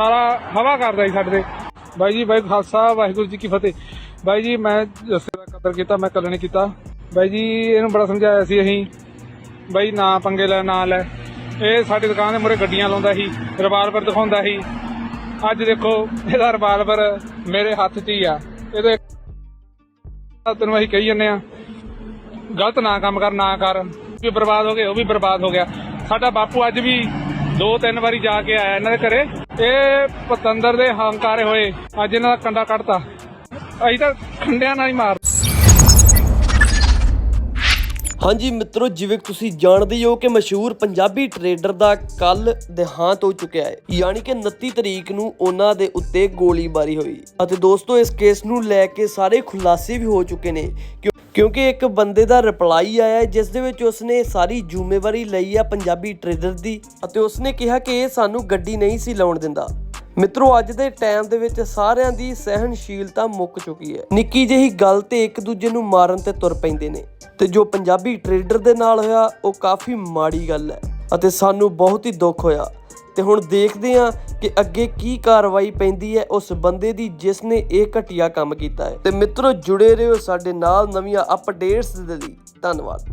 ਸਾਰਾ ਹਵਾ ਕਰਦਾ ਸੀ ਸਾਡੇ ਤੇ। ਬਾਈ ਜੀ ਬਾਈ ਖਾਲਸਾ, ਵਾਹਿਗੁਰੂ ਜੀ ਕੀ ਫਤਿਹ। ਬਾਈ ਜੀ, ਮੈਂ ਜੱਸੇ ਦਾ ਕਦਰ ਕੀਤਾ, ਮੈਂ ਕੱਲ ਨਹੀਂ ਕੀਤਾ। ਬਾਈ ਜੀ, ਇਹਨੂੰ ਬੜਾ ਸਮਝਾਇਆ ਸੀ ਅਸੀਂ। ਬਾਈ, ਨਾ ਪੰਗੇ ਲੈ, ਨਾ ਲੈ। ਇਹ ਸਾਡੀ ਦੁਕਾਨ ਦੇ ਮੂਹਰੇ ਗੱਡੀਆਂ ਲਾਉਂਦਾ ਸੀ ਰਿਵਾਲਵਰ ਦਿਖਾਉਂਦਾ ਸੀ। ਅੱਜ ਦੇਖੋ, ਇਹਦਾ ਰਿਵਾਲਵਰ ਮੇਰੇ ਹੱਥ 'ਚ ਹੀ ਆ। ਇਹਦੇ ਤੈਨੂੰ ਅਸੀਂ ਕਹੀ ਜੰਨੇ ਆ, ਗਲਤ ਨਾ ਕੰਮ ਕਰ, ਨਾ ਕਰ। ਵੀ ਬਰਬਾਦ ਹੋ ਗਏ, ਉਹ ਵੀ ਬਰਬਾਦ ਹੋ ਗਿਆ। ਸਾਡਾ ਬਾਪੂ ਅੱਜ ਵੀ ਦੋ ਤਿੰਨ ਵਾਰੀ ਜਾ ਕੇ ਆਇਆ ਇਹਨਾਂ ਦੇ ਘਰੇ। ਇਹ ਪਤੰਦਰ ਦੇ ਹੰਕਾਰੇ ਹੋਏ। ਅੱਜ ਇਹਨਾਂ ਦਾ ਕੰਡਾ ਕੱਢਤਾ। ਅਸੀਂ ਤਾਂ ਖੰਡਿਆਂ ਨਾਲ ਹੀ ਮਾਰ ਹਾਂਜੀ, ਮਿੱਤਰੋ, ਜਿਵੇਂ ਤੁਸੀਂ ਜਾਣਦੇ ਹੀ ਹੋ ਕਿ ਮਸ਼ਹੂਰ ਪੰਜਾਬੀ ਟਰੇਡਰ ਦਾ ਕੱਲ ਦੇਹਾਂਤ ਹੋ ਚੁੱਕਿਆ ਹੈ। ਯਾਨੀ ਕਿ 29 ਤਰੀਕ ਨੂੰ ਉਹਨਾਂ ਦੇ ਉੱਤੇ ਗੋਲੀਬਾਰੀ ਹੋਈ। ਅਤੇ ਦੋਸਤੋ, ਇਸ ਕੇਸ ਨੂੰ ਲੈ ਕੇ ਸਾਰੇ ਖੁਲਾਸੇ ਵੀ ਹੋ ਚੁੱਕੇ ਨੇ ਕਿਉਂ- ਕਿਉਂਕਿ ਇੱਕ ਬੰਦੇ ਦਾ ਰਿਪਲਾਈ ਆਇਆ ਜਿਸ ਦੇ ਵਿੱਚ ਉਸਨੇ ਸਾਰੀ ਜ਼ਿੰਮੇਵਾਰੀ ਲਈ ਆ ਪੰਜਾਬੀ ਟਰੇਡਰ ਦੀ ਅਤੇ ਉਸਨੇ ਕਿਹਾ ਕਿ ਇਹ ਸਾਨੂੰ ਗੱਡੀ ਨਹੀਂ ਸੀ ਲਾਉਣ ਦਿੰਦਾ। ਮਿੱਤਰੋ, ਅੱਜ ਦੇ ਟਾਈਮ ਦੇ ਵਿੱਚ ਸਾਰਿਆਂ ਦੀ ਸਹਿਨਸ਼ੀਲਤਾ ਮੁੱਕ ਚੁੱਕੀ ਹੈ। ਨਿੱਕੀ ਜਿਹੀ ਗੱਲ ਤੇ ਇੱਕ ਦੂਜੇ ਨੂੰ ਮਾਰਨ ਤੇ ਤੁਰ ਪੈਂਦੇ ਨੇ। ਤੇ ਜੋ ਪੰਜਾਬੀ ਟਰੇਡਰ ਦੇ ਨਾਲ ਹੋਇਆ, ਉਹ ਕਾਫੀ ਮਾੜੀ ਗੱਲ ਹੈ ਅਤੇ ਸਾਨੂੰ ਬਹੁਤ ਹੀ ਦੁੱਖ ਹੋਇਆ। ਤੇ ਹੁਣ ਦੇਖਦੇ ਹਾਂ ਕਿ ਅੱਗੇ ਕੀ ਕਾਰਵਾਈ ਪੈਂਦੀ ਹੈ ਉਸ ਬੰਦੇ ਦੀ ਜਿਸ ਨੇ ਇਹ ਘਟੀਆ ਕੰਮ ਕੀਤਾ ਹੈ। ਤੇ ਮਿੱਤਰੋ ਜੁੜੇ ਰਹੋ ਸਾਡੇ ਨਾਲ ਨਵੀਆਂ ਅਪਡੇਟਸ ਦੇ ਲਈ। ਧੰਨਵਾਦ।